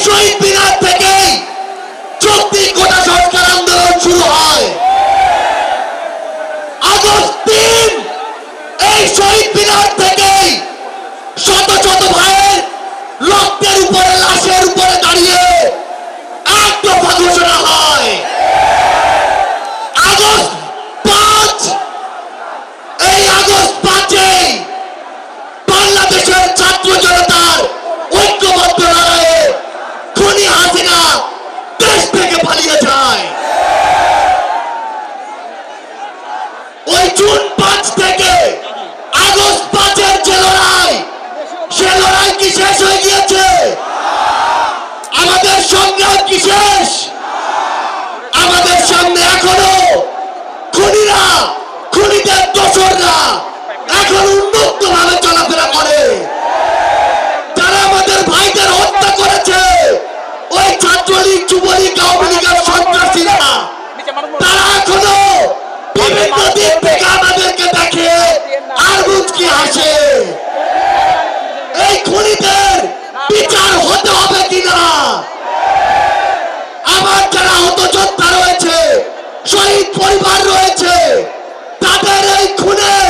শহীদ মিনার থেকেই চব্বিশ গোটা সরকার আন্দোলন শুরু হয়। আগস্ট তিন, এই শহীদ মিনার থেকেই শত শত ভাইয়ের রক্তের উপরে লাশের উপরে দাঁড়িয়ে এক দফা ঘোষণা হয় আগস্ট পাঁচ এই আগস্ট পাঁচেই বাংলাদেশের ছাত্র জনতার ঐক্যবদ্ধ লড়াইয়ে খুনি হাসিনা দেশ থেকে পালিয়ে যায় ওই জুন পাঁচ থেকে আগস্ট পাঁচের যে লড়াই সে লড়াই কি শেষ হয়ে গিয়েছে আমাদের সংগ্রাম কি শেষ আমাদের সামনে এখনও খুনিরা খুনিদের দোসররা এখন ভাবে চলাফেরা করে। যারা আমাদের ভাইদের হত্যা করেছে, ওই ছাত্রলীগ, যুবলীগ, আওয়ামী লীগের সন্ত্রাসীরা, তারা এখনও বিভিন্ন দিক থেকে আমাদেরকে দেখে আর মুচকি হাসে। এই খুনিদের বিচার হতে হবে কিনা? আমার যারা হত যোদ্ধা রয়েছে, শহীদ পরিবার রয়েছে, তাদের এই খুনের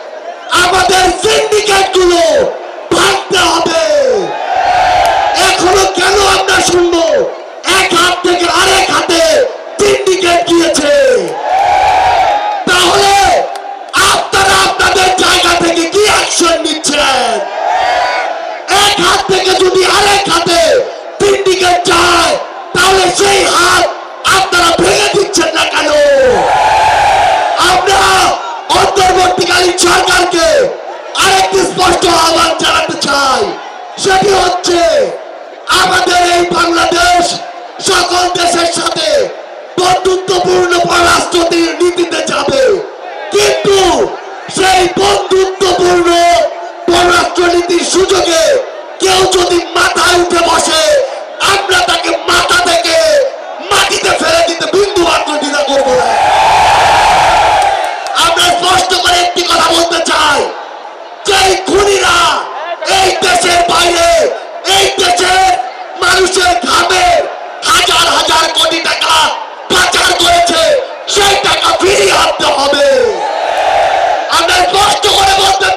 আমাদের সিন্ডিকেটগুলো ভাঙতে হবে। এখনও কেন আমরা শুনব? এক হাত থেকে আরেক হাতে সিন্ডিকেট গিয়েছে তাহলে আপনারা আপনাদের জায়গা থেকে কি অ্যাকশন নিচ্ছেন এক হাত থেকে যদি আরেক হাতে সিন্ডিকেট যায় তাহলে সেই হাত আপনারা ভেঙে দিচ্ছেন না কেন আমরা অন্তর্বর্তীকালীন সরকারকে আরেকটি স্পষ্ট আহ্বান জানাতে চাই সেটি হচ্ছে আমাদের এই বাংলাদেশ সকল দেশের সাথে বন্ধুত্বপূর্ণ পররাষ্ট্র নীতিতে যাবে। কিন্তু সেই বন্ধুত্বপূর্ণ পররাষ্ট্র নীতির সুযোগে কেউ যদি মাথা উঠে বসে, আমরা তাকে মাথা থেকে মাটিতে ফেলে দিতে বিন্দু মাত্র দ্বিধা করব আমরা স্পষ্ট করে একটি কথা বলতে চাই যে খুনিরা এই দেশের বাইরে, এই দেশের মানুষের ঘামে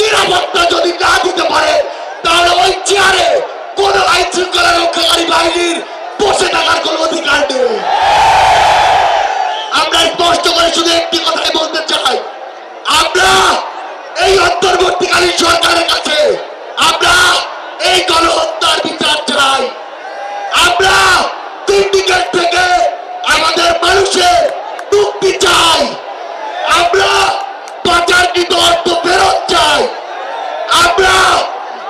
নিরাপত্তা যদি না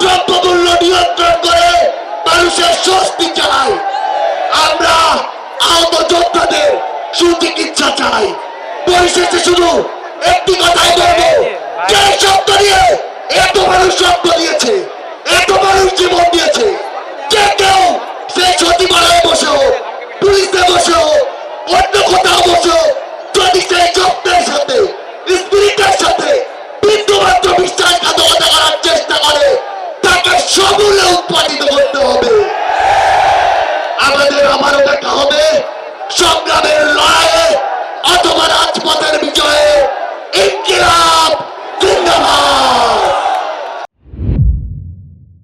দ্রব্যমূল্য নিয়ন্ত্রণ করে মানুষের স্বস্তি চাই। আমরা আহত যোদ্ধাদের সুচিকিৎসা চাই। পরিশেষে শুধু একটি কথাই বলব, যে শব্দ নিয়ে এত মানুষ শব্দ দিয়েছে, এত মানুষ জীবন দিয়েছে, যে কেউ সেই সচিবালয়ে বসে হোক পুলিশে বসে হোক অন্য কোথাও বসে হোক যদি সেই শব্দের সাথে সব গানে